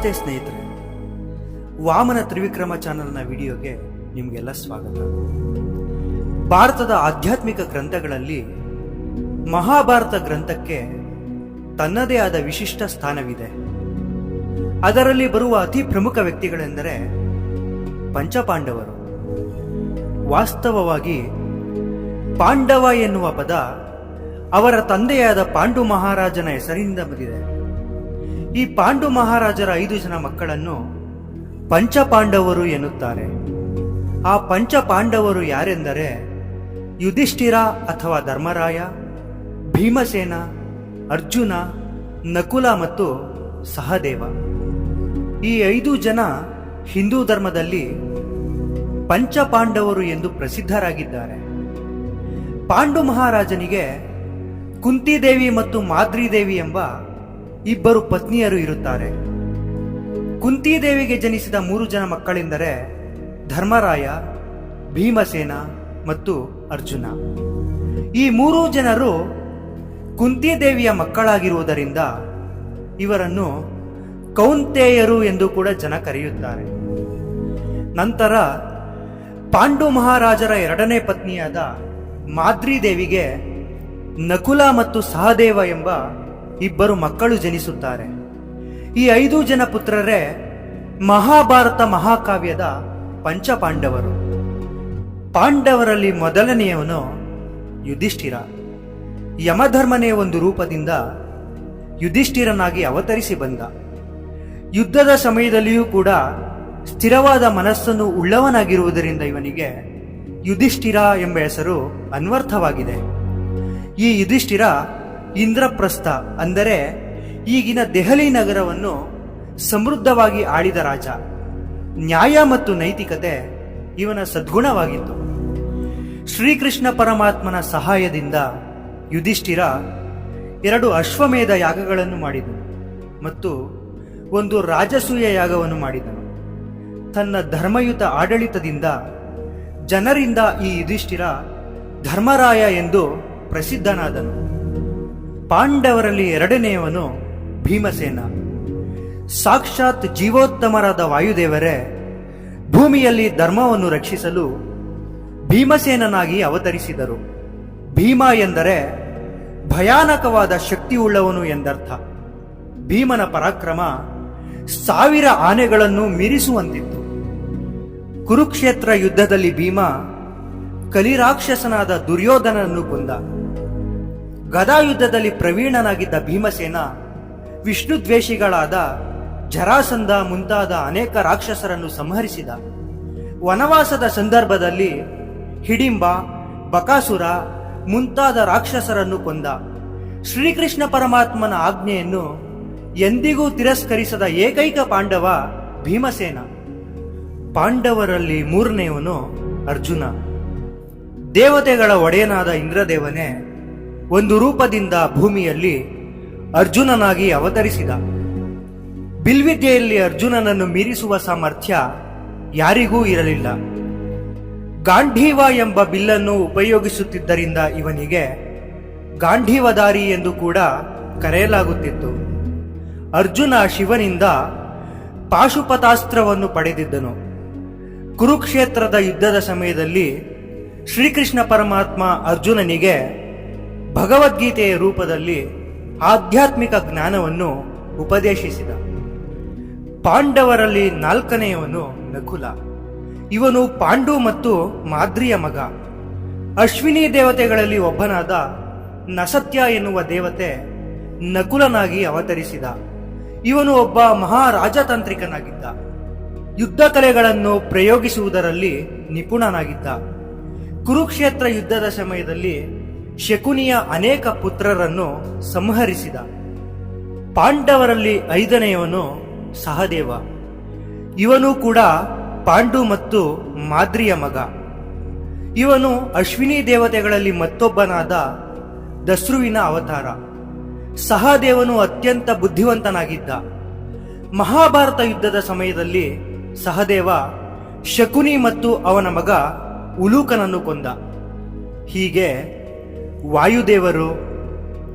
ನಮಸ್ತೆ ಸ್ನೇಹಿತರೆ. ವಾಮನ ತ್ರಿವಿಕ್ರಮ ಚಾನೆಲ್ನ ವಿಡಿಯೋಗೆ ನಿಮಗೆಲ್ಲ ಸ್ವಾಗತ. ಭಾರತದ ಆಧ್ಯಾತ್ಮಿಕ ಗ್ರಂಥಗಳಲ್ಲಿ ಮಹಾಭಾರತ ಗ್ರಂಥಕ್ಕೆ ತನ್ನದೇ ಆದ ವಿಶಿಷ್ಟ ಸ್ಥಾನವಿದೆ. ಅದರಲ್ಲಿ ಬರುವ ಅತಿ ಪ್ರಮುಖ ವ್ಯಕ್ತಿಗಳೆಂದರೆ ಪಂಚಪಾಂಡವರು. ವಾಸ್ತವವಾಗಿ ಪಾಂಡವ ಎನ್ನುವ ಪದ ಅವರ ತಂದೆಯಾದ ಪಾಂಡು ಮಹಾರಾಜನ ಹೆಸರಿನಿಂದ ಬಂದಿದೆ. ಈ ಪಾಂಡು ಮಹಾರಾಜರ ಐದು ಜನ ಮಕ್ಕಳನ್ನು ಪಂಚಪಾಂಡವರು ಎನ್ನುತ್ತಾರೆ. ಆ ಪಂಚ ಪಾಂಡವರು ಯಾರೆಂದರೆ ಯುಧಿಷ್ಠಿರ ಅಥವಾ ಧರ್ಮರಾಯ, ಭೀಮಸೇನ, ಅರ್ಜುನ, ನಕುಲ ಮತ್ತು ಸಹದೇವ. ಈ ಐದು ಜನ ಹಿಂದೂ ಧರ್ಮದಲ್ಲಿ ಪಂಚಪಾಂಡವರು ಎಂದು ಪ್ರಸಿದ್ಧರಾಗಿದ್ದಾರೆ. ಪಾಂಡು ಮಹಾರಾಜನಿಗೆ ಕುಂತಿದೇವಿ ಮತ್ತು ಮಾದ್ರಿದೇವಿ ಎಂಬ ಇಬ್ಬರು ಪತ್ನಿಯರು ಇರುತ್ತಾರೆ. ಕುಂತಿದೇವಿಗೆ ಜನಿಸಿದ ಮೂರು ಜನ ಮಕ್ಕಳೆಂದರೆ ಧರ್ಮರಾಯ, ಭೀಮಸೇನ ಮತ್ತು ಅರ್ಜುನ. ಈ ಮೂರೂ ಜನರು ಕುಂತಿದೇವಿಯ ಮಕ್ಕಳಾಗಿರುವುದರಿಂದ ಇವರನ್ನು ಕೌಂತೇಯರು ಎಂದು ಕೂಡ ಜನ ಕರೆಯುತ್ತಾರೆ. ನಂತರ ಪಾಂಡು ಮಹಾರಾಜರ ಎರಡನೇ ಪತ್ನಿಯಾದ ಮಾದ್ರಿದೇವಿಗೆ ನಕುಲ ಮತ್ತು ಸಹದೇವ ಎಂಬ ಇಬ್ಬರು ಮಕ್ಕಳು ಜನಿಸುತ್ತಾರೆ. ಈ ಐದು ಜನ ಪುತ್ರರೇ ಮಹಾಭಾರತ ಮಹಾಕಾವ್ಯದ ಪಂಚಪಾಂಡವರು. ಪಾಂಡವರಲ್ಲಿ ಮೊದಲನೆಯವನು ಯುಧಿಷ್ಠಿರ. ಯಮಧರ್ಮನೇ ಒಂದು ರೂಪದಿಂದ ಯುಧಿಷ್ಠಿರನಾಗಿ ಅವತರಿಸಿ ಬಂದ. ಯುದ್ಧದ ಸಮಯದಲ್ಲಿಯೂ ಕೂಡ ಸ್ಥಿರವಾದ ಮನಸ್ಸನ್ನು ಉಳ್ಳವನಾಗಿರುವುದರಿಂದ ಇವನಿಗೆ ಯುಧಿಷ್ಠಿರ ಎಂಬ ಹೆಸರು ಅನ್ವರ್ಥವಾಗಿದೆ. ಈ ಯುಧಿಷ್ಠಿರ ಇಂದ್ರಪ್ರಸ್ಥ ಅಂದರೆ ಈಗಿನ ದೆಹಲಿ ನಗರವನ್ನು ಸಮೃದ್ಧವಾಗಿ ಆಳಿದ ರಾಜ. ನ್ಯಾಯ ಮತ್ತು ನೈತಿಕತೆ ಇವನ ಸದ್ಗುಣವಾಗಿತ್ತು. ಶ್ರೀಕೃಷ್ಣ ಪರಮಾತ್ಮನ ಸಹಾಯದಿಂದ ಯುಧಿಷ್ಠಿರ ಎರಡು ಅಶ್ವಮೇಧ ಯಾಗಗಳನ್ನು ಮಾಡಿದನು ಮತ್ತು ಒಂದು ರಾಜಸೂಯ ಯಾಗವನ್ನು ಮಾಡಿದನು. ತನ್ನ ಧರ್ಮಯುತ ಆಡಳಿತದಿಂದ ಜನರಿಂದ ಈ ಯುಧಿಷ್ಠಿರ ಧರ್ಮರಾಯ ಎಂದು ಪ್ರಸಿದ್ಧನಾದನು. ಪಾಂಡವರಲ್ಲಿ ಎರಡನೆಯವನು ಭೀಮಸೇನ. ಸಾಕ್ಷಾತ್ ಜೀವೋತ್ತಮರಾದ ವಾಯುದೇವರೇ, ಭೂಮಿಯಲ್ಲಿ ಧರ್ಮವನ್ನು ರಕ್ಷಿಸಲು ಭೀಮಸೇನನಾಗಿ ಅವತರಿಸಿದರು. ಭೀಮ ಎಂದರೆ ಭಯಾನಕವಾದ ಶಕ್ತಿಯುಳ್ಳವನು ಎಂದರ್ಥ. ಭೀಮನ ಪರಾಕ್ರಮ ಸಾವಿರ ಆನೆಗಳನ್ನು ಮೀರಿಸುವಂತಿತ್ತು. ಕುರುಕ್ಷೇತ್ರ ಯುದ್ಧದಲ್ಲಿ ಭೀಮ ಕಲಿರಾಕ್ಷಸನಾದ ದುರ್ಯೋಧನನ್ನು ಕೊಂದ. ಗದಾಯುದ್ಧದಲ್ಲಿ ಪ್ರವೀಣನಾಗಿದ್ದ ಭೀಮಸೇನ ವಿಷ್ಣು ದ್ವೇಷಿಗಳಾದ ಜರಾಸಂಧ ಮುಂತಾದ ಅನೇಕ ರಾಕ್ಷಸರನ್ನು ಸಂಹರಿಸಿದ. ವನವಾಸದ ಸಂದರ್ಭದಲ್ಲಿ ಹಿಡಿಂಬ, ಬಕಾಸುರ ಮುಂತಾದ ರಾಕ್ಷಸರನ್ನು ಕೊಂದ. ಶ್ರೀಕೃಷ್ಣ ಪರಮಾತ್ಮನ ಆಜ್ಞೆಯನ್ನು ಎಂದಿಗೂ ತಿರಸ್ಕರಿಸದ ಏಕೈಕ ಪಾಂಡವ ಭೀಮಸೇನ. ಪಾಂಡವರಲ್ಲಿ ಮೂರನೆಯವನು ಅರ್ಜುನ. ದೇವತೆಗಳ ಒಡೆಯನಾದ ಇಂದ್ರದೇವನೇ ಒಂದು ರೂಪದಿಂದ ಭೂಮಿಯಲ್ಲಿ ಅರ್ಜುನನಾಗಿ ಅವತರಿಸಿದ. ಬಿಲ್ವಿದ್ಯೆಯಲ್ಲಿ ಅರ್ಜುನನನ್ನು ಮೀರಿಸುವ ಸಾಮರ್ಥ್ಯ ಯಾರಿಗೂ ಇರಲಿಲ್ಲ. ಗಾಂಧೀವ ಎಂಬ ಬಿಲ್ಲನ್ನು ಉಪಯೋಗಿಸುತ್ತಿದ್ದರಿಂದ ಇವನಿಗೆ ಗಾಂಧೀವದಾರಿ ಎಂದು ಕೂಡ ಕರೆಯಲಾಗುತ್ತಿತ್ತು. ಅರ್ಜುನ ಶಿವನಿಂದ ಪಾಶುಪತಾಸ್ತ್ರವನ್ನು ಪಡೆದಿದ್ದನು. ಕುರುಕ್ಷೇತ್ರದ ಯುದ್ಧದ ಸಮಯದಲ್ಲಿ ಶ್ರೀಕೃಷ್ಣ ಪರಮಾತ್ಮ ಅರ್ಜುನನಿಗೆ ಭಗವದ್ಗೀತೆಯ ರೂಪದಲ್ಲಿ ಆಧ್ಯಾತ್ಮಿಕ ಜ್ಞಾನವನ್ನು ಉಪದೇಶಿಸಿದ. ಪಾಂಡವರಲ್ಲಿ ನಾಲ್ಕನೆಯವನು ನಕುಲ. ಇವನು ಪಾಂಡು ಮತ್ತು ಮಾದ್ರಿಯ ಮಗ. ಅಶ್ವಿನಿ ದೇವತೆಗಳಲ್ಲಿ ಒಬ್ಬನಾದ ನಸತ್ಯ ಎನ್ನುವ ದೇವತೆ ನಕುಲನಾಗಿ ಅವತರಿಸಿದ. ಇವನು ಒಬ್ಬ ಮಹಾರಾಜತಾಂತ್ರಿಕನಾಗಿದ್ದ. ಯುದ್ಧ ಕಲೆಗಳನ್ನು ಪ್ರಯೋಗಿಸುವುದರಲ್ಲಿ ನಿಪುಣನಾಗಿದ್ದ. ಕುರುಕ್ಷೇತ್ರ ಯುದ್ಧದ ಸಮಯದಲ್ಲಿ ಶಕುನಿಯ ಅನೇಕ ಪುತ್ರರನ್ನು ಸಂಹರಿಸಿದ. ಪಾಂಡವರಲ್ಲಿ ಐದನೆಯವನು ಸಹದೇವ. ಇವನು ಕೂಡ ಪಾಂಡು ಮತ್ತು ಮಾದ್ರಿಯ ಮಗ. ಇವನು ಅಶ್ವಿನಿ ದೇವತೆಗಳಲ್ಲಿ ಮತ್ತೊಬ್ಬನಾದ ದಸ್ರುವಿನ ಅವತಾರ. ಸಹದೇವನು ಅತ್ಯಂತ ಬುದ್ಧಿವಂತನಾಗಿದ್ದ. ಮಹಾಭಾರತ ಯುದ್ಧದ ಸಮಯದಲ್ಲಿ ಸಹದೇವ ಶಕುನಿ ಮತ್ತು ಅವನ ಮಗ ಉಲೂಕನನ್ನು ಕೊಂದ. ಹೀಗೆ ವಾಯುದೇವರು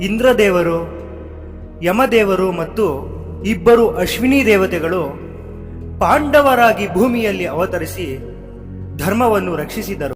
ಇಂದ್ರದೇವರು ಯಮದೇವರು ಮತ್ತು ಇಬ್ಬರು ಅಶ್ವಿನಿ ದೇವತೆಗಳು ಪಾಂಡವರಾಗಿ ಭೂಮಿಯಲ್ಲಿ ಅವತರಿಸಿ ಧರ್ಮವನ್ನು ರಕ್ಷಿಸಿದರು.